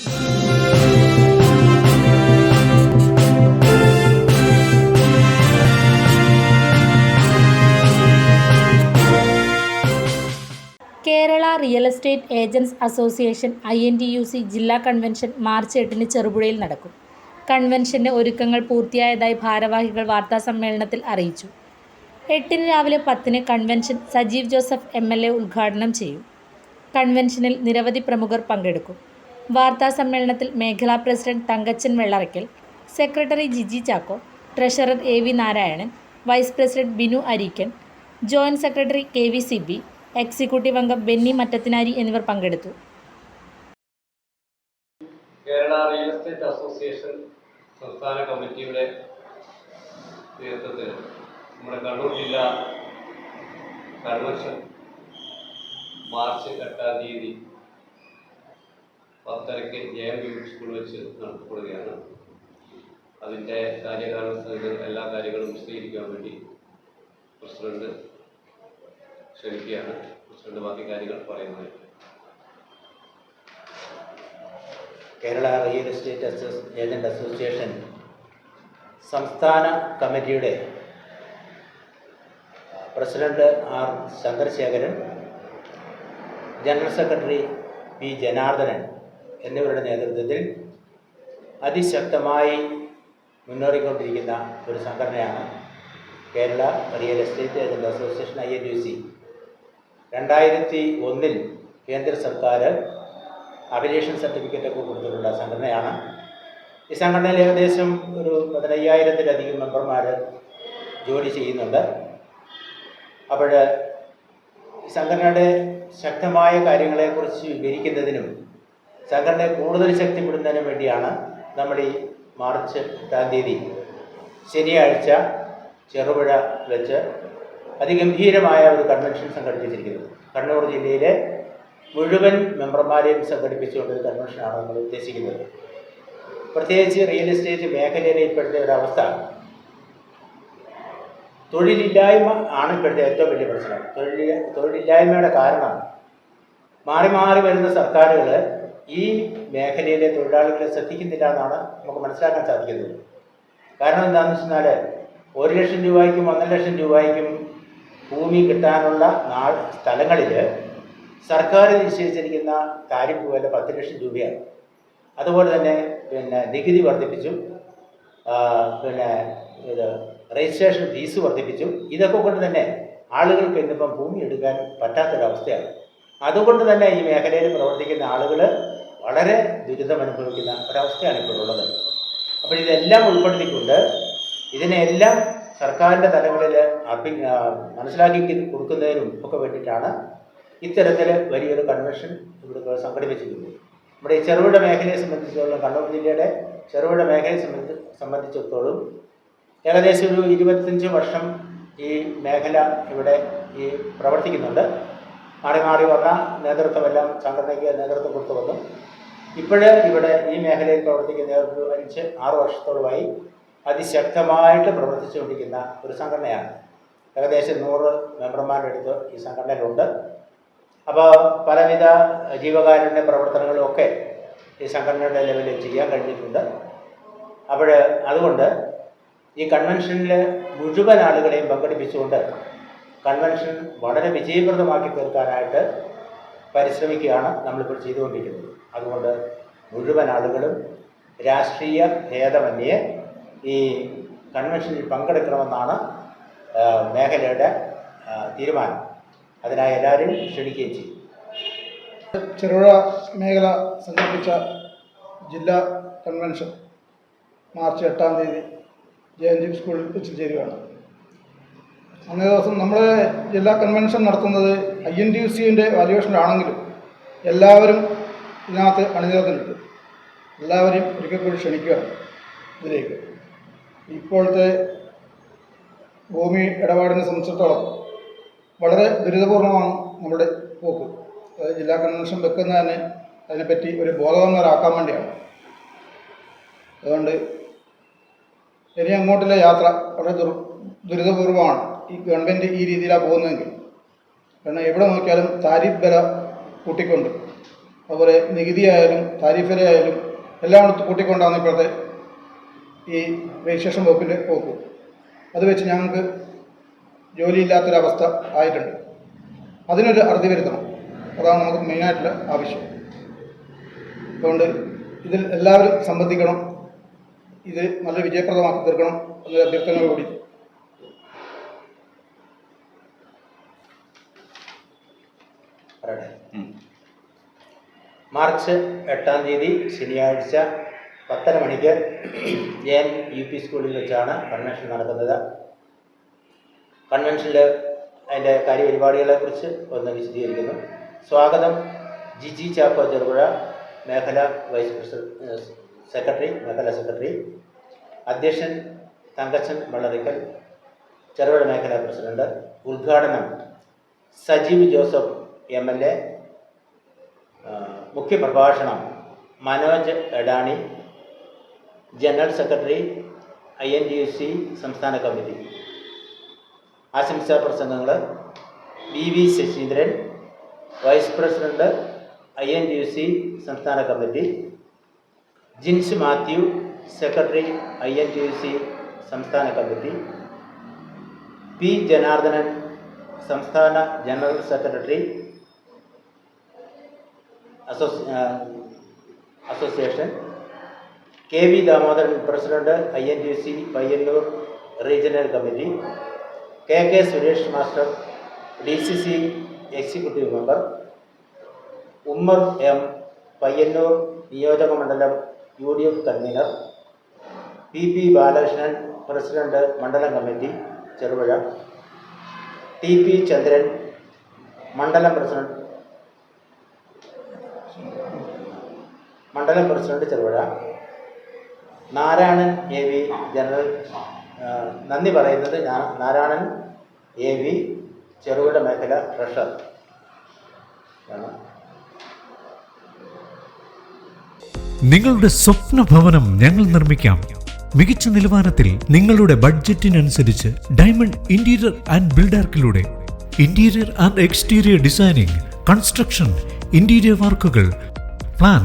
Kerala real estate agents association I N T U C ജില്ലാ convention March എട്ടിന് ചെറുപുഴയിൽ നടക്കും. കൺവെൻഷന്റെ ഒരുക്കങ്ങൾ പൂർത്തിയായതായി ഭാരവാഹികൾ വാർത്താസമ്മേളനത്തിൽ അറിയിച്ചു. എട്ടിന് രാവിലെ പത്തിന് convention Sajeev Joseph M L A ഉദ്ഘാടനം ചെയ്യും. കൺവെൻഷനിൽ നിരവധി പ്രമുഖർ പങ്കെടുക്കും. വാർത്താസമ്മേളനത്തിൽ മേഖലാ president Thankachan Vellarakkal secretary Jiji Chacko treasurer A V Narayanan vice president Binu Areekkan joint secretary K V Sibi executive അംഗം ബെന്നി മറ്റത്തിനാരി എന്നിവർ പങ്കെടുത്തു. കേരള റിയൽ എസ്റ്റേറ്റ് അസോസിയേഷൻ സംസ്ഥാന കമ്മിറ്റിയുടെ നേതൃത്വത്തിൽ നമ്മുടെ കണ്ണൂർ ജില്ലാ കൺവെൻഷൻ മാർച്ച് എട്ടാം തീയതി പത്തരയ്ക്ക് ജെ എം യു സ്കൂൾ വെച്ച് നടത്തപ്പെടുകയാണ് അതിന്റെ കാര്യകാരണ എല്ലാ കാര്യങ്ങളും വിശദീകരിക്കാൻ വേണ്ടി പ്രസിഡന്റ് ക്ഷണിക്കുകയാണ്. പ്രസിഡന്റ് ബാക്കി കാര്യങ്ങൾ പറയുന്നത്. കേരള റിയൽ എസ്റ്റേറ്റ് അസോസ് ഏജന്റ് അസോസിയേഷൻ സംസ്ഥാന കമ്മിറ്റിയുടെ president R Chandrasekharan general secretary P Janardhanan എന്നിവരുടെ നേതൃത്വത്തിൽ അതിശക്തമായി മുന്നേറിക്കൊണ്ടിരിക്കുന്ന ഒരു സംഘടനയാണ് Kerala real estate agent association I N U C. രണ്ടായിരത്തി ഒന്നിൽ കേന്ദ്ര സർക്കാർ അഫിലിയേഷൻ സർട്ടിഫിക്കറ്റൊക്കെ കൊടുത്തിട്ടുള്ള സംഘടനയാണ്. ഈ സംഘടനയിൽ ഏകദേശം ഒരു പതിനയ്യായിരത്തിലധികം മെമ്പർമാർ ജോലി ചെയ്യുന്നുണ്ട്. അപ്പോൾ ഈ സംഘടനയുടെ ശക്തമായ കാര്യങ്ങളെക്കുറിച്ച് വിവരിക്കുന്നതിനും സംഘടനയെ കൂടുതൽ ശക്തിപ്പെടുന്നതിന് വേണ്ടിയാണ് നമ്മൾ ഈ മാർച്ച് എട്ടാം തീയതി ശനിയാഴ്ച ചെറുപുഴ വെച്ച് അതിഗംഭീരമായ ഒരു കൺവെൻഷൻ സംഘടിപ്പിച്ചിരിക്കുന്നത്. കണ്ണൂർ ജില്ലയിലെ മുഴുവൻ മെമ്പർമാരെയും സംഘടിപ്പിച്ചുകൊണ്ട് ഒരു കൺവെൻഷനാണ് നമ്മൾ ഉദ്ദേശിക്കുന്നത്. പ്രത്യേകിച്ച് റിയൽ എസ്റ്റേറ്റ് മേഖലയിലെ ഇപ്പോഴത്തെ ഒരവസ്ഥ തൊഴിലില്ലായ്മ ആണ് ഇപ്പോഴത്തെ ഏറ്റവും വലിയ പ്രശ്നം. തൊഴിൽ തൊഴിലില്ലായ്മയുടെ കാരണം മാറി മാറി വരുന്ന സർക്കാരുകൾ ഈ മേഖലയിലെ തൊഴിലാളികളെ ശ്രദ്ധിക്കുന്നില്ല എന്നാണ് നമുക്ക് മനസ്സിലാക്കാൻ സാധിക്കുന്നത്. കാരണം എന്താണെന്ന് വെച്ചാൽ ഒരു ലക്ഷം രൂപയ്ക്കും ഒന്നര ലക്ഷം രൂപയ്ക്കും ഭൂമി കിട്ടാനുള്ള നാൾ സ്ഥലങ്ങളിൽ സർക്കാർ നിശ്ചയിച്ചിരിക്കുന്ന താരിഫ് വില പത്ത് ലക്ഷം രൂപയാണ്. അതുപോലെ തന്നെ പിന്നെ നികുതി വർദ്ധിപ്പിച്ചു പിന്നെ ഇത് രജിസ്ട്രേഷൻ ഫീസ് വർദ്ധിപ്പിച്ചു ഇതൊക്കെ കൊണ്ട് തന്നെ ആളുകൾക്ക് ഇന്നിപ്പം ഭൂമി എടുക്കാൻ പറ്റാത്തൊരവസ്ഥയാണ്. അതുകൊണ്ട് തന്നെ ഈ മേഖലയിൽ പ്രവർത്തിക്കുന്ന ആളുകൾ വളരെ ദുരിതം അനുഭവിക്കുന്ന ഒരവസ്ഥയാണ് ഇപ്പോൾ ഉള്ളത്. അപ്പോൾ ഇതെല്ലാം ഉൾപ്പെടുത്തിക്കൊണ്ട് ഇതിനെല്ലാം സർക്കാരിന്റെ തലങ്ങളിൽ അഭി മനസ്സിലാക്കി കൊടുക്കുന്നതിനും ഒക്കെ വേണ്ടിയിട്ടാണ് ഇത്തരത്തിൽ വലിയൊരു കൺവെൻഷൻ ഇവിടെ സംഘടിപ്പിച്ചിരിക്കുന്നത്. നമ്മുടെ ഈ ചെറുകിട മേഖലയെ സംബന്ധിച്ചിടത്തോളം കണ്ണൂർ ജില്ലയുടെ ചെറുകിട മേഖലയെ സംബന്ധി സംബന്ധിച്ചിടത്തോളം ഏകദേശം ഒരു ഇരുപത്തഞ്ച് വർഷം ഈ മേഖല ഇവിടെ ഈ പ്രവർത്തിക്കുന്നുണ്ട്. മാറി മാറി വന്ന നേതൃത്വമെല്ലാം സംഘടനയ്ക്ക് നേതൃത്വം കൊടുത്തു വന്നു. ഇപ്പോഴേ ഇവിടെ ഈ മേഖലയിൽ പ്രവർത്തിക്കുന്ന നേതൃത്വം അഞ്ച് ആറു വർഷത്തോളമായി അതിശക്തമായിട്ട് പ്രവർത്തിച്ചുകൊണ്ടിരിക്കുന്ന ഒരു സംഘടനയാണ്. ഏകദേശം നൂറ് മെമ്പർമാരുടെ അടുത്ത് ഈ സംഘടനയിലുണ്ട്. അപ്പോൾ പലവിധ ജീവകാരുണ്യ പ്രവർത്തനങ്ങളും ഒക്കെ ഈ സംഘടനയുടെ ലെവലിൽ ചെയ്യാൻ കഴിഞ്ഞിട്ടുണ്ട്. അപ്പോൾ അതുകൊണ്ട് ഈ കൺവെൻഷനിലെ മുഴുവൻ ആളുകളെയും പങ്കെടുപ്പിച്ചുകൊണ്ട് കൺവെൻഷൻ വളരെ വിജയപ്രദമാക്കി തീർക്കാനായിട്ട് പരിശ്രമിക്കുകയാണ് നമ്മളിപ്പോൾ ചെയ്തുകൊണ്ടിരിക്കുന്നത്. അതുകൊണ്ട് മുഴുവൻ ആളുകളും രാഷ്ട്രീയ ഭേദമന്യേ ഈ കൺവെൻഷനിൽ പങ്കെടുക്കണമെന്നാണ് മേഖലയുടെ തീരുമാനം. അതിനായി എല്ലാവരും ക്ഷണിക്കുകയും ചെയ്യും. ചെറുപുഴ മേഖല സംഘടിപ്പിച്ച ജില്ലാ കൺവെൻഷൻ മാർച്ച് എട്ടാം തീയതി ജെ എൻ ജി സ്കൂളിൽ വെച്ച് ചേരുകയാണ്. അന്നേ ദിവസം നമ്മുടെ ജില്ലാ കൺവെൻഷൻ നടത്തുന്നത് ഐ എൻ യു സിന്റെ വാല്യുവേഷനിലാണെങ്കിലും എല്ലാവരും ഇതിനകത്ത് അണിനിരന്നിട്ടുണ്ട്. എല്ലാവരെയും ഒരിക്കൽ കൂടി ക്ഷണിക്കുക ഇതിലേക്ക്. ഇപ്പോഴത്തെ ഭൂമി ഇടപാടിനെ സംബന്ധിച്ചിടത്തോളം വളരെ ദുരിതപൂർണമാണ് നമ്മുടെ പോക്ക്. അതായത് ജില്ലാ കൺവെൻഷൻ വെക്കുന്ന തന്നെ അതിനെപ്പറ്റി ഒരു ബോധവന്മാരാക്കാൻ വേണ്ടിയാണ്. അതുകൊണ്ട് ഇനി അങ്ങോട്ടുള്ള യാത്ര വളരെ ദുർ ദുരിതപൂർവമാണ്. ഈ ഗവൺമെന്റ് ഈ രീതിയിലാണ് പോകുന്നതെങ്കിൽ. കാരണം എവിടെ നോക്കിയാലും താരിഫ് വില കൂട്ടിക്കൊണ്ട് അതുപോലെ നികുതി ആയാലും താരിഫ് വില ആയാലും എല്ലാം കൂട്ടിക്കൊണ്ടാണ് ഇപ്പോഴത്തെ ഈ രജിസ്ട്രേഷൻ വകുപ്പിന്റെ പോക്ക് അത് വെച്ച് ഞങ്ങൾക്ക് ജോലിയില്ലാത്തൊരവസ്ഥ ആയിട്ടുണ്ട്. അതിനൊരു അറുതി വരുത്തണം. അതാണ് നമുക്ക് മെയിനായിട്ടുള്ള ആവശ്യം. അതുകൊണ്ട് ഇതിൽ എല്ലാവരും സംബന്ധിക്കണം. ഇത് നല്ല വിജയപ്രദമാക്കി തീർക്കണം എന്നൊരു അഭ്യർത്ഥനയോടുകൂടി പറയട്ടെ. മാർച്ച് എട്ടാം തീയതി ശനിയാഴ്ച പത്തര മണിക്ക് എൻ യു പി സ്കൂളിൽ വെച്ചാണ് കൺവെൻഷൻ നടക്കുന്നത്. കൺവെൻഷനിൽ അതിന്റെ കാര്യപരിപാടികളെക്കുറിച്ച് ഒന്ന് വിശദീകരിക്കുന്നു. സ്വാഗതം. ജിജി ചാക്കോ ചെറുപുഴ മേഖല വൈസ് പ്രസിഡന്റ് സെക്രട്ടറി മേഖല സെക്രട്ടറി അധ്യക്ഷൻ തങ്കച്ചൻ വള്ളറിക്കൽ ചെറുപുഴ മേഖല പ്രസിഡന്റ് ഉദ്ഘാടനം Sajeev Joseph M L A മുഖ്യപ്രഭാഷണം Manoj Edani general secretary I N D U C സംസ്ഥാന കമ്മിറ്റി. ആശംസാ പ്രസംഗങ്ങൾ V V Sasheendran vice president I N D U C സംസ്ഥാന committee. Jins Mathew secretary I N T U C സംസ്ഥാന committee. P Janardhanan സംസ്ഥാന general secretary. അസോസി association. K V Damodaran president I N T C Payyanur regional committee. K K Suresh master D C C executive member. Ummer M Payyanur നിയോജക മണ്ഡലം U D F convener. P P Balakrishnan president മണ്ഡലം committee Cherupuzha. T P Chandran മണ്ഡലം president മണ്ഡലം president Cherupuzha. Narayanan A V general നന്ദി പറയുന്നത് ഞാൻ Narayanan A V ചെറുകിട മേഖല ട്രഷർ നിങ്ങളുടെ സ്വപ്ന ഭവനം ഞങ്ങൾ നിർമ്മിക്കാം. മികച്ച നിലവാരത്തിൽ നിങ്ങളുടെ ബഡ്ജറ്റിനനുസരിച്ച് diamond interior and ബിൽഡാർക്കിലൂടെ interior and exterior designing construction interior വർക്കുകൾ പ്ലാൻ